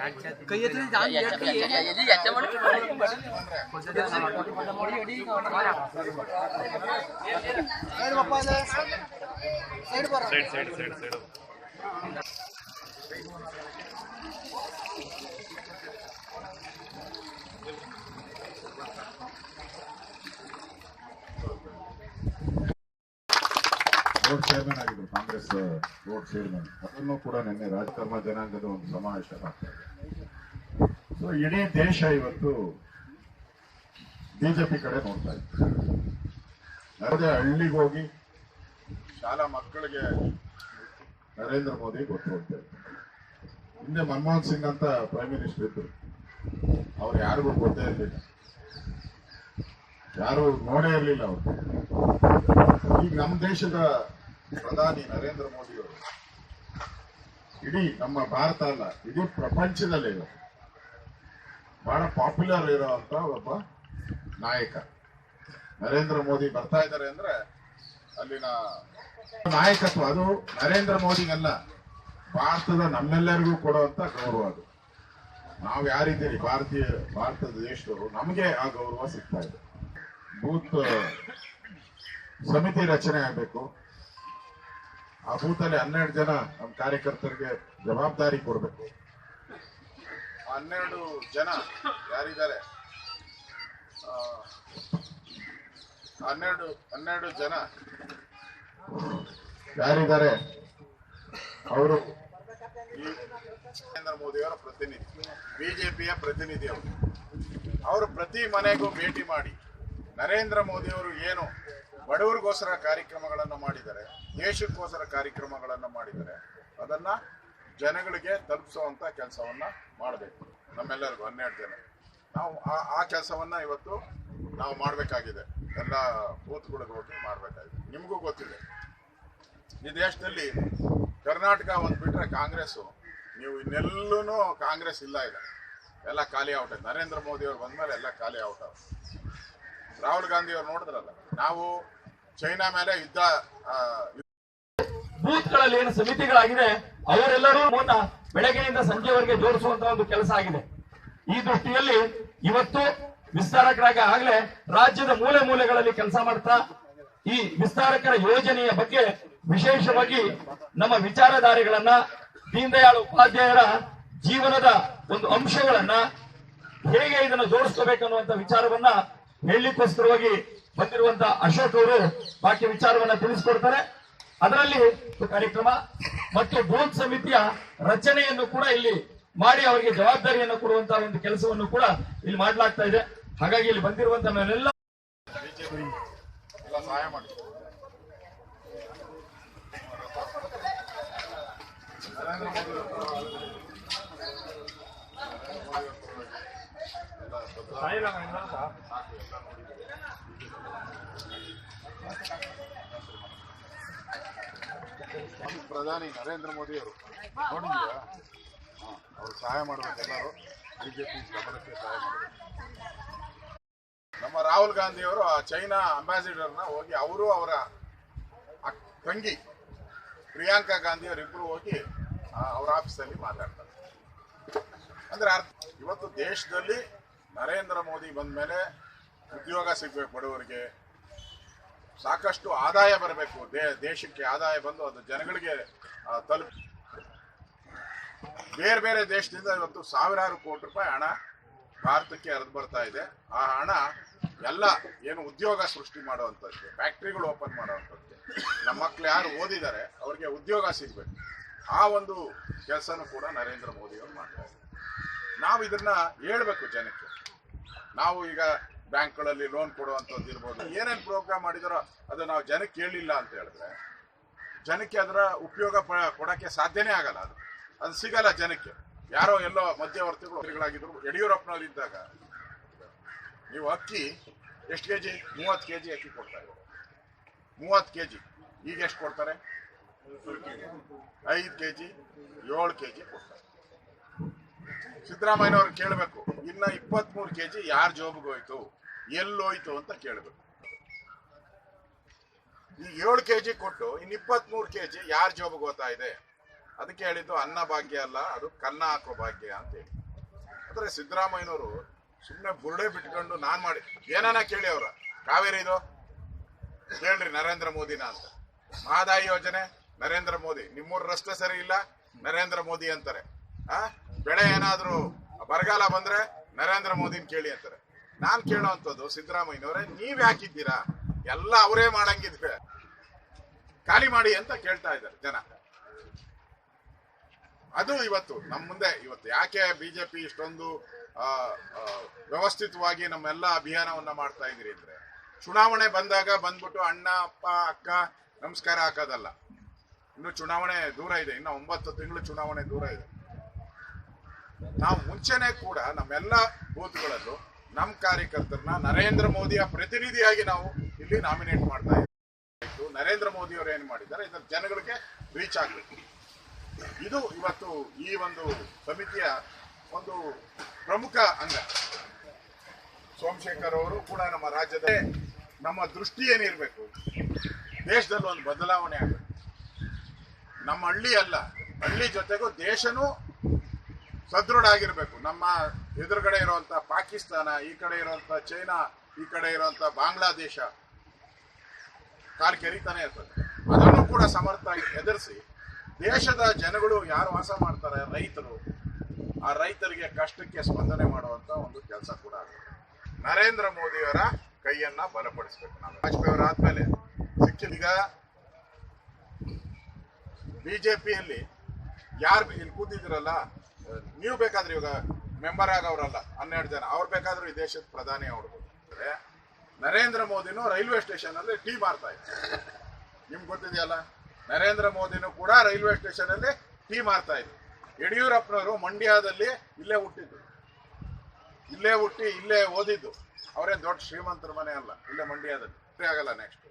ಹೊಡಿತೀನಿ ಇಲ್ಲೇ ಚೆನ್ನಾಗಿ ಕೈ ಬೋರ್ಡ್ ಚೇರ್ಮನ್ ಆಗಿದ್ರು ಕಾಂಗ್ರೆಸ್ ಬೋರ್ಡ್ ಚೇರ್ಮನ್ ಅದನ್ನು ಕೂಡ ನಿನ್ನೆ ರಾಜಕರ್ಮ ಜನಾಂಗದ ಒಂದು ಸಮಾವೇಶ ಸೊ ಇಡೀ ದೇಶ ಇವತ್ತು ಬಿಜೆಪಿ ಕಡೆ ನೋಡ್ತಾ ಇತ್ತು ಅದೇ ಹಳ್ಳಿಗೆ ಹೋಗಿ ಶಾಲಾ ಮಕ್ಕಳಿಗೆ ನರೇಂದ್ರ ಮೋದಿ ಗೊತ್ತು ಅಂತ. ಹಿಂದೆ ಮನಮೋಹನ್ ಸಿಂಗ್ ಅಂತ ಪ್ರೈಮ್ ಮಿನಿಸ್ಟರ್ ಇದ್ರು. ಅವ್ರು ಯಾರಿಗೂ ಗೊತ್ತೇ ಇರಲಿಲ್ಲ. ಯಾರು ನೋಡೇ ಇರಲಿಲ್ಲ ಅವರು. ಈಗ ನಮ್ಮ ದೇಶದ ಪ್ರಧಾನಿ ನರೇಂದ್ರ ಮೋದಿ ಅವರು. ಇಡೀ ನಮ್ಮ ಭಾರತ ಅಲ್ಲ, ಇಡೀ ಪ್ರಪಂಚದಲ್ಲೇ ಬಹಳ ಪಾಪ್ಯುಲರ್ ಇರೋಂತ ಒಬ್ಬ ನಾಯಕ. ನರೇಂದ್ರ ಮೋದಿ ಬರ್ತಾ ಇದ್ದಾರೆ ಅಂದ್ರೆ ಅಲ್ಲಿನ ನಾಯಕತ್ವ ಅದು. ನರೇಂದ್ರ ಮೋದಿಗಲ್ಲ, ಭಾರತದ ನಮ್ಮೆಲ್ಲರಿಗೂ ಕೊಡುವಂತ ಗೌರವ ಅದು. ನಾವು ಯಾರಿದ್ದೀರಿ? ಭಾರತೀಯ, ಭಾರತದ ದೇಶದವರು. ನಮಗೆ ಆ ಗೌರವ ಸಿಗ್ತಾ ಇದೆ. ಬೂತ್, ಸಮಿತಿ ರಚನೆ ಆಗಬೇಕು. ಆ ಬೂತಲ್ಲಿ ಹನ್ನೆರಡು ಜನ ನಮ್ಮ ಕಾರ್ಯಕರ್ತರಿಗೆ ಜವಾಬ್ದಾರಿ ಕೊಡಬೇಕು. ಹನ್ನೆರಡು ಜನ ಯಾರಿದ್ದಾರೆ? ಹನ್ನೆರಡು ಹನ್ನೆರಡು ಜನ. ಯಾರಿದ್ದಾರೆ? ಅವರು. ಈ ನರೇಂದ್ರ ಮೋದಿಯವರ ಪ್ರತಿನಿಧಿ ಬಿಜೆಪಿಯ ಪ್ರತಿನಿಧಿ ಅವರು. ಅವರು ಪ್ರತಿ ಮನೆಗೂ ಭೇಟಿ ಮಾಡಿ ನರೇಂದ್ರ ಮೋದಿಯವರು ಏನು ಬಡವರಿಗೋಸ್ಕರ ಕಾರ್ಯಕ್ರಮಗಳನ್ನು ಮಾಡಿದ್ದಾರೆ ದೇಶಕ್ಕೋಸ್ಕರ ಕಾರ್ಯಕ್ರಮಗಳನ್ನು ಮಾಡಿದರೆ ಅದನ್ನ ಜನಗಳಿಗೆ ತಲುಪಿಸುವಂತ ಕೆಲಸವನ್ನ ಮಾಡಬೇಕು. ನಮ್ಮೆಲ್ಲರಿಗೂ ಹನ್ನೆರಡು ಜನ. ನಾವು ಆ- ಆ ಕೆಲಸವನ್ನ ಇವತ್ತು ನಾವು ಮಾಡಬೇಕಾಗಿದೆ. ಎಲ್ಲ ಬೂತ್ಗಳಿಗೆ ಹೋಗಿ ಮಾಡಬೇಕಾಗಿದೆ. ನಿಮಗೂ ಗೊತ್ತಿದೆ. ಈ ದೇಶದಲ್ಲಿ ಕರ್ನಾಟಕ ಒಂದು ಬಿಟ್ರೆ ಕಾಂಗ್ರೆಸ್ಸು, ನೀವು ಇನ್ನೆಲ್ಲೂ ಕಾಂಗ್ರೆಸ್ ಇಲ್ಲ ಇಲ್ಲ ಎಲ್ಲ ಖಾಲಿ ಔಟ್ ನರೇಂದ್ರ ಮೋದಿ ಅವ್ರು ಬಂದ್ಮೇಲೆ ಎಲ್ಲ ಖಾಲಿ ಔಟ್ ರಾಹುಲ್ ಗಾಂಧಿ ಅವ್ರು ನೋಡಿದ್ರಲ್ಲ, ನಾವು ಚೈನಾ ಮೇಲೆ ಯುದ್ಧ ಬೂತ್ಗಳಲ್ಲಿ ಏನು ಸಮಿತಿಗಳಾಗಿದೆ, ಅವರೆಲ್ಲರೂ ಮೂಲ ಬೆಳಗ್ಗೆಯಿಂದ ಸಂಜೆವರೆಗೆ ಜೋಡಿಸುವಂತಹ ಒಂದು ಕೆಲಸ ಆಗಿದೆ. ಈ ದೃಷ್ಟಿಯಲ್ಲಿ ಇವತ್ತು ವಿಸ್ತಾರಕರಾಗಿ ಆಗಲೇ ರಾಜ್ಯದ ಮೂಲೆ ಮೂಲೆಗಳಲ್ಲಿ ಕೆಲಸ ಮಾಡ್ತಾ, ಈ ವಿಸ್ತಾರಕರ ಯೋಜನೆಯ ಬಗ್ಗೆ ವಿಶೇಷವಾಗಿ ನಮ್ಮ ವಿಚಾರಧಾರೆಗಳನ್ನ ದೀನ್ ದಯಾಳ್ ಉಪಾಧ್ಯಾಯರ ಜೀವನದ ಒಂದು ಅಂಶಗಳನ್ನ ಹೇಗೆ ಇದನ್ನು ಜೋಡಿಸ್ಕೋಬೇಕನ್ನುವಂತ ವಿಚಾರವನ್ನ ಹೇಳಲಿಕ್ಕೋಸ್ಕರವಾಗಿ ಬಂದಿರುವಂತ ಅಶೋಕ್ ಅವರು ಬಾಕಿ ವಿಚಾರವನ್ನ ತಿಳಿಸ್ಕೊಡ್ತಾರೆ. ಅದರಲ್ಲಿ ಕಾರ್ಯಕ್ರಮ ಮತ್ತು ಬೂತ್ ಸಮಿತಿಯ ರಚನೆಯನ್ನು ಕೂಡ ಇಲ್ಲಿ ಮಾಡಿ ಅವರಿಗೆ ಜವಾಬ್ದಾರಿಯನ್ನು ಕೊಡುವಂತಹ ಒಂದು ಕೆಲಸವನ್ನು ಕೂಡ ಇಲ್ಲಿ ಮಾಡಲಾಗ್ತಾ ಇದೆ. ಹಾಗಾಗಿ ಇಲ್ಲಿ ಬಂದಿರುವಂತ ನಾನೆಲ್ಲ ಸಹಾಯ ಮಾಡಿ ಅವ್ರ ಪರವಾಗಿ ನರೇಂದ್ರ ಮೋದಿ ಅವ್ರ ಪರವಾಗಿ ಎಲ್ಲ ಸಾಕು, ಎಲ್ಲ ನೋಡಿದ್ದೀವಿ. ನಮ್ಮ ಪ್ರಧಾನಿ ನರೇಂದ್ರ ಮೋದಿ ಅವರು ಹಾ, ಅವ್ರು ಸಹಾಯ ಮಾಡ್ಬೇಕು ಎಲ್ಲರೂ. ಬಿಜೆಪಿ ಗಮನಕ್ಕೆ ಸಹಾಯ ಮಾಡಬೇಕು. ನಮ್ಮ ರಾಹುಲ್ ಗಾಂಧಿ ಅವರು ಆ ಚೈನಾ ಅಂಬಾಸಿಡರ್ನ ಹೋಗಿ ಅವರು ಅವರ ತಂಗಿ ಪ್ರಿಯಾಂಕಾ ಗಾಂಧಿ ಅವರಿಬ್ಬರು ಹೋಗಿ ಅವ್ರ ಆಫೀಸಲ್ಲಿ ಮಾತಾಡ್ತಾರೆ. ಅಂದ್ರೆ ಅರ್ಥ ಇವತ್ತು ದೇಶದಲ್ಲಿ ನರೇಂದ್ರ ಮೋದಿ ಬಂದ ಮೇಲೆ ಉದ್ಯೋಗ ಸಿಗಬೇಕು ಬಡವರಿಗೆ. ಸಾಕಷ್ಟು ಆದಾಯ ಬರಬೇಕು. ದೇ, ದೇಶಕ್ಕೆ ಆದಾಯ ಬಂದು ಅದು ಜನಗಳಿಗೆ ತಲುಪಿ, ಬೇರೆ ಬೇರೆ ದೇಶದಿಂದ ಇವತ್ತು ಸಾವಿರಾರು ಕೋಟಿ ರೂಪಾಯಿ ಹಣ ಭಾರತಕ್ಕೆ ಹರಿದು ಬರ್ತಾ ಇದೆ. ಆ ಹಣ ಎಲ್ಲ ಏನು ಉದ್ಯೋಗ ಸೃಷ್ಟಿ ಮಾಡುವಂಥದ್ದು, ಫ್ಯಾಕ್ಟ್ರಿಗಳು ಓಪನ್ ಮಾಡುವಂಥದ್ದು. ನಮ್ಮ ಮಕ್ಳು ಯಾರು ಓದಿದ್ದಾರೆ, ಅವ್ರಿಗೆ ಉದ್ಯೋಗ ಸಿಗಬೇಕು. ಆ ಒಂದು ಕೆಲಸನೂ ಕೂಡ ನರೇಂದ್ರ ಮೋದಿಯವರು ಮಾಡ್ತಾ ಇದ್ದಾರೆ. ನಾವು ಇದನ್ನ ಹೇಳ್ಬೇಕು ಜನಕ್ಕೆ. ನಾವು ಈಗ ಬ್ಯಾಂಕ್ಗಳಲ್ಲಿ ಲೋನ್ ಕೊಡುವಂಥದ್ದು ಇರ್ಬೋದು, ಏನೇನು ಪ್ರೋಗ್ರಾಮ್ ಮಾಡಿದಾರೋ ಅದು ನಾವು ಜನಕ್ಕೆ ಕೇಳಲಿಲ್ಲ ಅಂತ ಹೇಳಿದ್ರೆ, ಜನಕ್ಕೆ ಅದರ ಉಪಯೋಗ ಪ- ಕೊಡಕ್ಕೆ ಸಾಧ್ಯನೇ ಆಗಲ್ಲ ಅದು. ಅದು ಸಿಗಲ್ಲ ಜನಕ್ಕೆ. ಯಾರೋ ಎಲ್ಲೋ ಮಧ್ಯವರ್ತಿಗಳು ಯಡಿಯೂರಪ್ಪನವ್ರು ಇದ್ದಾಗ ನೀವು ಅಕ್ಕಿ ಎಷ್ಟು ಕೆ ಜಿ ಮೂವತ್ತು ಕೆ ಜಿ ಅಕ್ಕಿ ಕೊಡ್ತಾರೆ ಮೂವತ್ತು ಕೆ ಜಿ ಈಗ ಎಷ್ಟು ಕೊಡ್ತಾರೆ? ಐದು ಕೆ ಜಿ ಏಳು ಕೆ ಜಿ ಕೊಡ್ತಾರೆ. ಸಿದ್ದರಾಮಯ್ಯನವ್ರು ಕೇಳಬೇಕು, ಇನ್ನ ಇಪ್ಪತ್ಮೂರು ಕೆ ಜಿ ಯಾರ ಜೋಬ್ಗೆ ಹೋಯ್ತು, ಎಲ್ಲೋಯ್ತು ಅಂತ ಕೇಳಬೇಕು. ಈ ಏಳು ಕೆ ಜಿ ಕೊಟ್ಟು ಇನ್ನು ಇಪ್ಪತ್ಮೂರು ಕೆ ಜಿ ಯಾರ ಜೋಬ್ಗೆ ಹೋಗ್ತಾ ಇದೆ, ಅದಕ್ಕೆ ಹೇಳಿದ್ದು ಅನ್ನ ಭಾಗ್ಯ ಅಲ್ಲ, ಅದು ಕನ್ನ ಹಾಕೋ ಭಾಗ್ಯ ಅಂತ ಹೇಳಿ. ಅಂದ್ರೆ ಸಿದ್ದರಾಮಯ್ಯನವರು ಸುಮ್ಮನೆ ಬುರುಡೆ ಬಿಟ್ಕೊಂಡು ನಾನ್ ಮಾಡಿ, ಏನಾನ ಕೇಳಿ ಅವ್ರ, ಕಾವೇರಿ ಇದು? ಹೇಳ್ರಿ ನರೇಂದ್ರ ಮೋದಿನ ಅಂತ. ಮಹದಾಯಿ ಯೋಜನೆ, ನರೇಂದ್ರ ಮೋದಿ. ನಿಮ್ಮೂರ ರಸ್ತೆ ಸರಿ ಇಲ್ಲ, ನರೇಂದ್ರ ಮೋದಿ ಅಂತಾರೆ. ಆ? ಬೆಳೆ ಏನಾದರೂ ಬರಗಾಲ ಬಂದ್ರೆ ನರೇಂದ್ರ ಮೋದಿನ ಕೇಳಿ ಅಂತಾರೆ. ನಾನ್ ಕೇಳೋವಂಥದ್ದು ಸಿದ್ದರಾಮಯ್ಯನವರೇ, ನೀವ್ ಯಾಕಿದ್ದೀರಾ ಎಲ್ಲ ಅವರೇ ಮಾಡಂಗಿದ್ರೆ ಖಾಲಿ ಮಾಡಿ ಅಂತ ಕೇಳ್ತಾ ಇದ್ದಾರೆ ಜನ. ಅದು ಇವತ್ತು ನಮ್ಮ ಮುಂದೆ ಇವತ್ತು ಯಾಕೆ ಬಿಜೆಪಿ ಇಷ್ಟೊಂದು ವ್ಯವಸ್ಥಿತವಾಗಿ ನಮ್ಮೆಲ್ಲ ಅಭಿಯಾನವನ್ನ ಮಾಡ್ತಾ ಇದ್ದೀರಿ ಅಂದ್ರೆ, ಚುನಾವಣೆ ಬಂದಾಗ ಬಂದ್ಬಿಟ್ಟು ಅಣ್ಣ, ಅಪ್ಪ, ಅಕ್ಕ ನಮಸ್ಕಾರ ಹಾಕೋದಲ್ಲ. ಇನ್ನು ಚುನಾವಣೆ ದೂರ ಇದೆ, ಇನ್ನು ಒಂಬತ್ತು ತಿಂಗಳು ಚುನಾವಣೆ ದೂರ ಇದೆ. ನಾವು ಮುಂಚೆನೆ ಕೂಡ ನಮ್ಮೆಲ್ಲ ಬೂತ್ಗಳಲ್ಲೂ ನಮ್ಮ ಕಾರ್ಯಕರ್ತರನ್ನ ನರೇಂದ್ರ ಮೋದಿಯ ಪ್ರತಿನಿಧಿಯಾಗಿ ನಾವು ಇಲ್ಲಿ ನಾಮಿನೇಟ್ ಮಾಡ್ತಾ ಇದ್ದೀವಿ ನರೇಂದ್ರ ಮೋದಿ ಅವರು ಏನು ಮಾಡಿದ್ದಾರೆ ಇದರ ಜನಗಳಿಗೆ ರೀಚ್ ಆಗಬೇಕು. ಇದು ಇವತ್ತು ಈ ಒಂದು ಸಮಿತಿಯ ಒಂದು ಪ್ರಮುಖ ಅಂಗ. ಸೋಮಶೇಖರ್ ಅವರು ಕೂಡ ನಮ್ಮ ರಾಜ್ಯದ ನಮ್ಮ ದೃಷ್ಟಿ ಏನಿರಬೇಕು ದೇಶದಲ್ಲಿ ಒಂದು ಬದಲಾವಣೆ ಆಗಬೇಕು. ನಮ್ಮ ಹಳ್ಳಿ ಅಲ್ಲ, ಹಳ್ಳಿ ಜೊತೆಗೂ ದೇಶನೂ ಸದೃಢ ಆಗಿರಬೇಕು. ನಮ್ಮ ಎದುರುಗಡೆ ಇರುವಂಥ ಪಾಕಿಸ್ತಾನ, ಈ ಕಡೆ ಇರುವಂತ ಚೈನಾ, ಈ ಕಡೆ ಇರುವಂತ ಬಾಂಗ್ಲಾದೇಶ ಕಾಲು ಕೆರಿತಾನೆ ಇರ್ತದೆ. ಅದನ್ನು ಕೂಡ ಸಮರ್ಥ ಎದುರಿಸಿ ದೇಶದ ಜನಗಳು ಯಾರು ವಾಸ ಮಾಡ್ತಾರೆ ರೈತರು, ಆ ರೈತರಿಗೆ ಕಷ್ಟಕ್ಕೆ ಸ್ಪಂದನೆ ಮಾಡುವಂತ ಒಂದು ಕೆಲಸ ಕೂಡ ಆಗುತ್ತೆ. ನರೇಂದ್ರ ಮೋದಿಯವರ ಕೈಯನ್ನ ಬಲಪಡಿಸಬೇಕು ನಾವು. ವಾಜಪೇಯಿ ಅವರು ಆದ್ಮೇಲೆ ಬಿ ಈಗ ಪಿಯಲ್ಲಿ ಯಾರು ಇಲ್ಲಿ ಕೂತಿದ್ದೀರಲ್ಲ ನೀವು ಬೇಕಾದ್ರೆ ಇವಾಗ ಮೆಂಬರ್ ಆಗವ್ರಲ್ಲ ಹನ್ನೆರಡು ಜನ, ಅವ್ರು ಬೇಕಾದ್ರೂ ಈ ದೇಶದ ಪ್ರಧಾನಿ ಅವರು ನರೇಂದ್ರ ಮೋದಿನೂ ರೈಲ್ವೆ ಸ್ಟೇಷನ್ ಅಲ್ಲಿ ಟೀ ಮಾರ್ತಾ ಇದ್ರು ನಿಮ್ಗೆ ಗೊತ್ತಿದೆಯಲ್ಲ? ನರೇಂದ್ರ ಮೋದಿನೂ ಕೂಡ ರೈಲ್ವೆ ಸ್ಟೇಷನ್ ಅಲ್ಲಿ ಟೀ ಮಾರ್ತಾ ಇದ್ರು ಯಡಿಯೂರಪ್ಪನವರು ಮಂಡ್ಯದಲ್ಲಿ ಇಲ್ಲೇ ಹುಟ್ಟಿದ್ರು ಇಲ್ಲೇ ಹುಟ್ಟಿ, ಇಲ್ಲೇ ಓದಿದ್ದು. ಅವರೇ ದೊಡ್ಡ ಶ್ರೀಮಂತರ ಮನೆ ಅಲ್ಲ, ಇಲ್ಲೇ ಮಂಡ್ಯದಲ್ಲಿ. ಆಗಲ್ಲ ನೆಕ್ಸ್ಟ್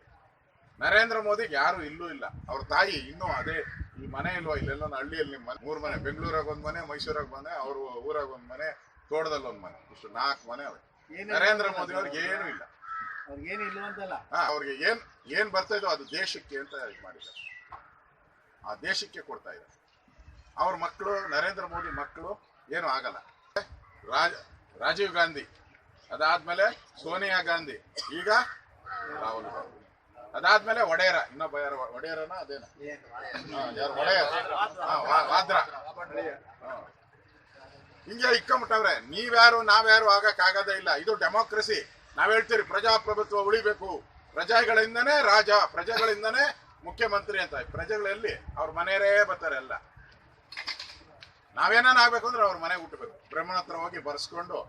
ನರೇಂದ್ರ ಮೋದಿಗೆ ಯಾರು ಇಲ್ಲೂ ಇಲ್ಲ. ಅವ್ರ ತಾಯಿ ಇನ್ನೂ ಅದೇ ಈ ಮನೆ ಇಲ್ವಾ ಇಲ್ಲೆಲ್ಲ ಹಳ್ಳಿಯಲ್ಲಿ ನಿಮ್ಮ ಮನೆ ಮೂರು ಮನೆ ಬೆಂಗಳೂರಾಗ ಒಂದ್ ಮನೆ ಮೈಸೂರಾಗ ಮನೆ ಅವ್ರ ಊರಾಗ ಒಂದ್ ಮನೆ ತೋಟದಲ್ಲಿ ಒಂದ್ ಮನೆ ಇಷ್ಟು ನಾಲ್ಕು ಮನೆ ಅವೆ. ಏನು ನರೇಂದ್ರ ಮೋದಿ ಅವ್ರಿಗೆ ಏನು ಇಲ್ಲ. ಹಾ ಅವ್ರಿಗೆ ಏನ್ ಏನ್ ಬರ್ತಾ ಇದೋ ಅದು ದೇಶಕ್ಕೆ ಅಂತ ಮಾಡಿದ್ದಾರೆ. ಆ ದೇಶಕ್ಕೆ ಕೊಡ್ತಾ ಇದ್ದಾರೆ. ಅವ್ರ ಮಕ್ಕಳು ನರೇಂದ್ರ ಮೋದಿ ಮಕ್ಕಳು ಏನು ಆಗಲ್ಲ. ರಾಜ ರಾಜೀವ್ ಗಾಂಧಿ ಅದಾದ್ಮೇಲೆ ಸೋನಿಯಾ ಗಾಂಧಿ. ಈಗ ರಾಹುಲ್ ಗಾಂಧಿ. ಅದಾದ್ಮೇಲೆ ಒಡೆಯರ ಇನ್ನೊಬ್ಬ ಯಾರು ಒಡೆಯರನ ಅದೇನ? ಯಾರು? ಒಡೆಯರ್. ಹಿಂಗೆ ಇಕ್ಕಂಬಿಟ್ಟವ್ರೆ, ನೀವ್ಯಾರು, ನಾವ್ಯಾರು ಆಗಕ್ ಆಗದೇ ಇಲ್ಲ. ಇದು ಡೆಮೋಕ್ರಸಿ. ನಾವ್ ಹೇಳ್ತೀರಿ ಪ್ರಜಾಪ್ರಭುತ್ವ ಉಳಿಬೇಕು. ಪ್ರಜೆಗಳಿಂದನೇ ರಾಜ, ಪ್ರಜೆಗಳಿಂದನೇ ಮುಖ್ಯಮಂತ್ರಿ ಅಂತ. ಪ್ರಜೆಗಳಲ್ಲಿ ಅವ್ರ ಮನೆಯರೇ ಬರ್ತಾರೆ ಎಲ್ಲ. ನಾವೇನಾನ ಆಗ್ಬೇಕು ಅಂದ್ರೆ ಅವ್ರ ಮನೆಗೆ ಹುಟ್ಟಬೇಕು ಬ್ರಹ್ಮಣ ಹತ್ರ ಹೋಗಿ ಬರ್ಸ್ಕೊಂಡು